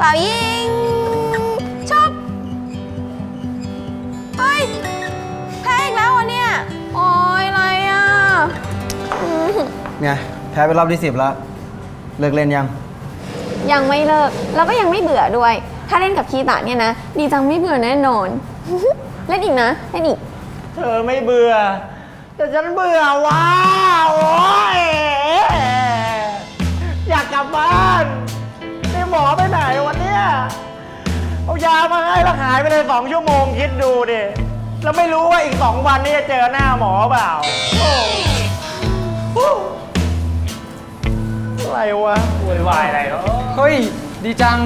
เป่ายิงชอบเฮ้ยแพ้อีกแล้วเหรอะเนี่ย โอ้ยอะไรอะอืมไงแพ้ไปรอบที่สิบแล้ว เลิกเล่นยัง ยังไม่เลิก แล้วก็ยังไม่เบื่อด้วย ถ้าเล่นกับคีตะเนี่ยนะ ดีจังไม่เบื่อแน่นอน เล่นอีกนะ เล่นอีก เธอไม่เบื่อ แต่ฉันเบื่อว้าโอ้ยอย อไปไหนวันเนี้ยเอายามาให้แล้วหายไปเลยสองชั่วโมงคิดดูดิแล้วไม่รู้ว่าอีกสองวันนี้จะเจอหน้าหมอเปล่าโอ้โหอะไรวะโวยวายอะไรเนาะเฮ้ย ดีจัง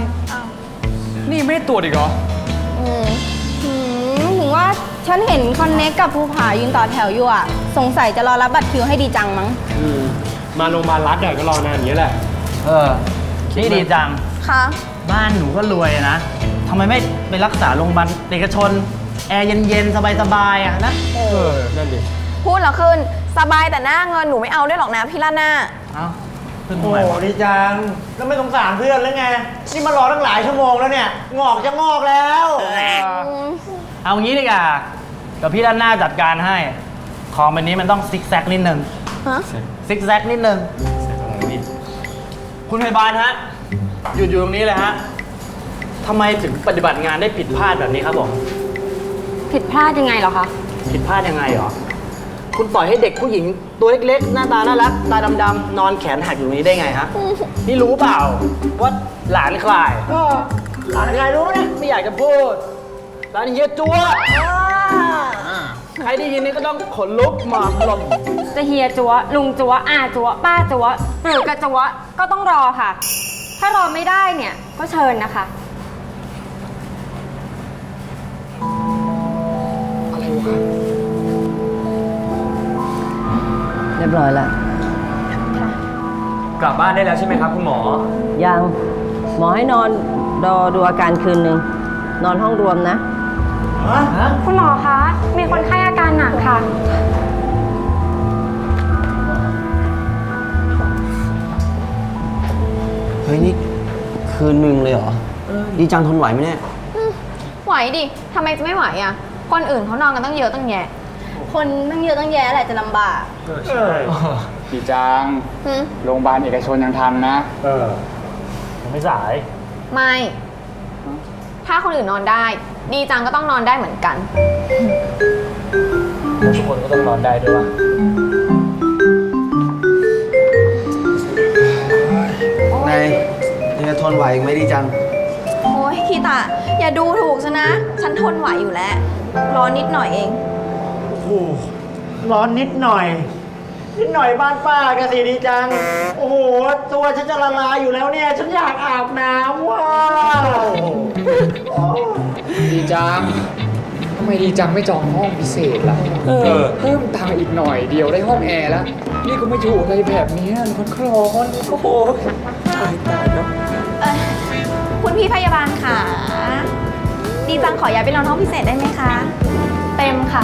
นี่ไม่ได้ตรวจอีกเหรอ อืมหืมถึงว่าฉันเห็นคอนเน็กกับภูผายืนต่อแถวอยู่อะสงสัยจะรอรับบัตรคิวให้ดีจังมั้ง มาโรงพยาบาลรัฐอะก็รอนานอย่างนี้ยแหละ เออนี่ดีจัง คะบ้านหนูก็รวยอะนะทำไมไม่ไปรักษาโรงพยาบาลเอกชน แอร์เย็นๆ สบายๆอะนะเออนั่นดิพูดแล้วขึ้นสบายแต่หน้าเงินหนูไม่เอาด้วยหรอกนะพี่ลาน่าเอ้าขึ้นทำไมโอ้ดีจัง แล้วไม่สงสารเพื่อนหรือไง นี่มารอตั้งหลายชั่วโมงแล้วเนี่ย งอกจะงอกแล้วเอางี้ดีกว่าเดี๋ยวพี่ด้านหน้าจัดการให้ ของแบบนี้มันต้องซิกแซกนิดนึงฮะซิกแซกนิดนึงคุณพยาบาลฮะ หยุดอยู่ตรงนี้เลยฮะทำไมถึงปฏิบัติงานได้ผิดพลาดแบบนี้ครับผม ผิดพลาดยังไงเหรอคะ ผิดพลาดยังไงเหรอ คุณปล่อยให้เด็กผู้หญิงตัวเล็กๆ หน้าตาน่ารัก ตาดำๆ นอนแขนหักอยู่ตรงนี้ได้ไงฮะ นี่รู้เปล่าว่าหลานใครหลานใครรู้นะไม่อยากจะพูดหลานเฮียจัวใครได้ยินนี่ก็ต้องขนลุกหมอบลมจะเฮียจัวลุงจัวอาจัวป้าจัวหรือกระจัวก็ต้องรอค่ะ ถ้ารอไม่ได้เนี่ย ก็เชิญนะคะเรียบร้อยแล้วกลับบ้านได้แล้วใช่ไหมครับ คุณหมอ ยังหมอให้นอนรอดูอาการคืนหนึ่งนอนห้องรวมนะ คุณหมอคะ มีคนไข้อาการหนักค่ะ ฮ้ยนี่คืนหนึ่งเลยเหรอ ดีจังทนไหวไหมเนี่ย ไหวดิทำไมจะไม่ไหวอะ คนอื่นเขานอนกันตั้งเยอะตั้งแยะ คนตั้งเยอะตั้งแยะแหละจะลำบากดีจังหึโรงพยาบาลเอกชนยังทันนะ เออยังไม่สาย ไม่ ถ้าคนอื่นนอนได้ ดีจังก็ต้องนอนได้เหมือนกัน ทุกคนก็ต้องนอนได้ด้วยวะ ยังจะทนไหวอีกไหมดีจัง โอ้ยคีตะ อย่าดูถูกฉันนะ ฉันทนไหวอยู่แล้ว ร้อนนิดหน่อยเอง โอ้โหร้อนนิดหน่อย นิดหน่อยบ้านป้ากันสิดีจัง โอ้โห ตัวฉันจะละลายอยู่แล้วเนี่ย ฉันอยากอาบน้ำว้าวดีจังทำไมดีจังไม่จองห้องพิเศษล่ะเออ เพิ่มตังค์อีกหน่อยเดียวได้ห้องแอร์แล้ว นี่ก็ไม่ถูกอะไรแบบนี้มันคร้อนโอ้โห ตายตายเนาะเอ่อคุณพี่พยาบาลค่ะ ดีจังขอย้ายไปนอนห้องพิเศษได้ไหมคะ เต็มค่ะ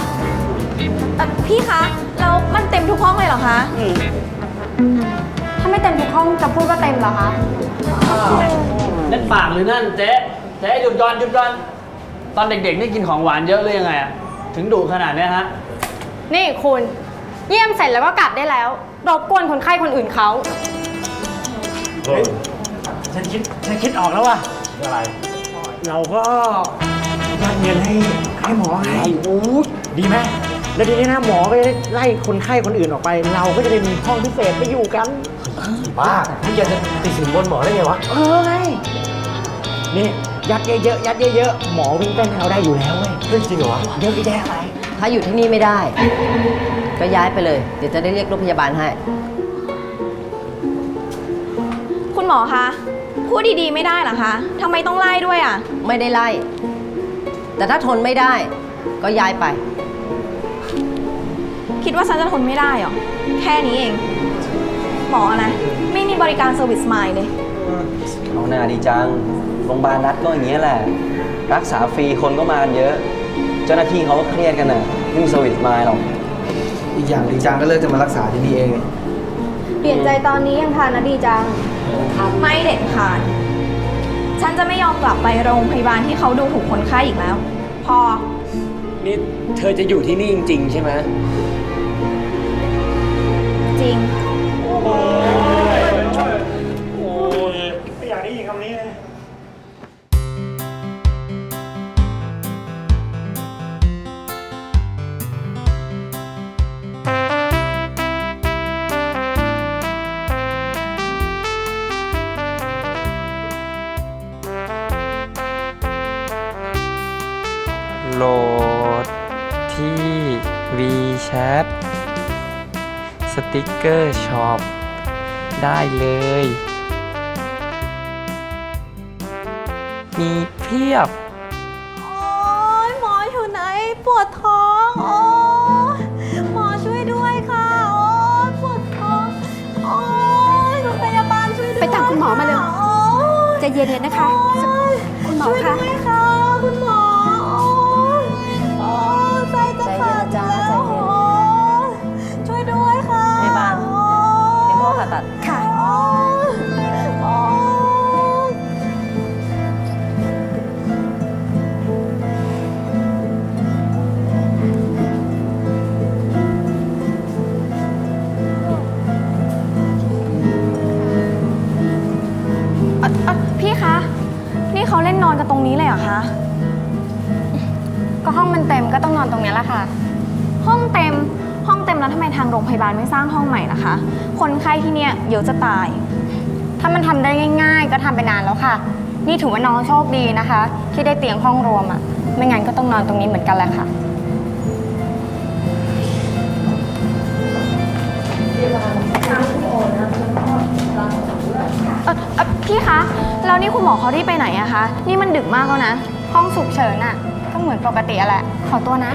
เอ่อพี่คะแล้วมันเต็มทุกห้องเลยเหรอคะถ้าไม่เต็มทุกห้องจะพูดว่าเต็มเหรอคะ เล่นปากหรือนั่นเจ๊เจ๊หยุดก่อนหยุดก่อนตอนเด็กๆนี่กินของหวานเยอะหรือยังไงอะถึงดุขนาดเนี้ยฮะ นี่คุณ เยี่ยมเสร็จแล้วก็กลับได้แล้วรบกวนคนไข้คนอื่นเขา ฉันคิดฉันคิดออกแล้วว่ะอะไร เราก็ยัดเงินให้ให้หมอไงโอ้ยดีไหมแล้วทีนี้นะหมอก็จะได้ไล่คนไข้คนอื่นออกไป เราก็จะได้มีห้องพิเศษไปอยู่กันบ้าพี่จะติดสินบนหมอได้ไงวะ เออไงนี่ยัดเยอะๆยัดเยอะๆหมอวิ่งเต้นให้เราได้อยู่แล้วเว้ยเรื่องจริงเหรอวะเยอะอีแดงอะไรถ้าอยู่ที่นี่ไม่ได้ ก็ย้ายไปเลย เดี๋ยวจะได้เรียกรถพยาบาลให้ หมอคะ พูดดีๆไม่ได้เหรอคะทำไมต้องไล่ด้วยอะ ไม่ได้ไล่ แต่ถ้าทนไม่ได้ ก็ย้ายไป คิดว่าฉันจะทนไม่ได้เหรอ แค่นี้เอง หมอนะ ไม่มีบริการเซอร์วิสมายเลย เอาหน้าดีจัง โรงพยาบาลรัฐก็อย่างนี้ยแหละ รักษาฟรีคนก็มากันเยอะ เจ้าหน้าที่เขาก็เครียดกันน่ะไม่มีสวิตมายหรอก อีกอย่างดีจังก็เลิกจะมารักษาที่นี่เอง เปลี่ยนใจตอนนี้ยังทันนะดีจัง ไม่เด็ดขาด ฉันจะไม่ยอมกลับไปโรงพยาบาลที่เขาดูถูกคนไข้อีกแล้ว พอ นี่เธอจะอยู่ที่นี่จริง ๆ ใช่ไหม WeChat สติกเกอร์ช็อปได้เลย มีเพียบ โอ๊ยหมออยู่ไหนปวดท้อง โอ๊ยหมอช่วยด้วยค่ะ โอ๊ยปวดท้อง โอ๊ยคุณพยาบาลช่วยด้วยไปตามคุณหมอมาเร็วโอ๊ยใจเย็นๆนะคะ คุณหมอช่วยคะ ด้วยค่ะ ก็ต้องนอนตรงนี้แหละค่ะ ห้องเต็ม ห้องเต็มแล้วทำไมทางโรงพยาบาลไม่สร้างห้องใหม่ล่ะคะ คนไข้ที่เนี่ยเยอะจะตาย ถ้ามันทำได้ง่าย ๆ ก็ทำไปนานแล้วค่ะ นี่ถือว่าน้องโชคดีนะคะ ที่ได้เตียงห้องรวมอะไม่งั้นก็ต้องนอนตรงนี้เหมือนกันแหละค่ะ เอ่อเอ่อ พี่คะ แล้วนี่คุณหมอเขารีบไปไหนอะคะ นี่มันดึกมากแล้วนะ ห้องฉุกเฉินอะก็เหมือนปกติอะแหละ ขอตัวนะ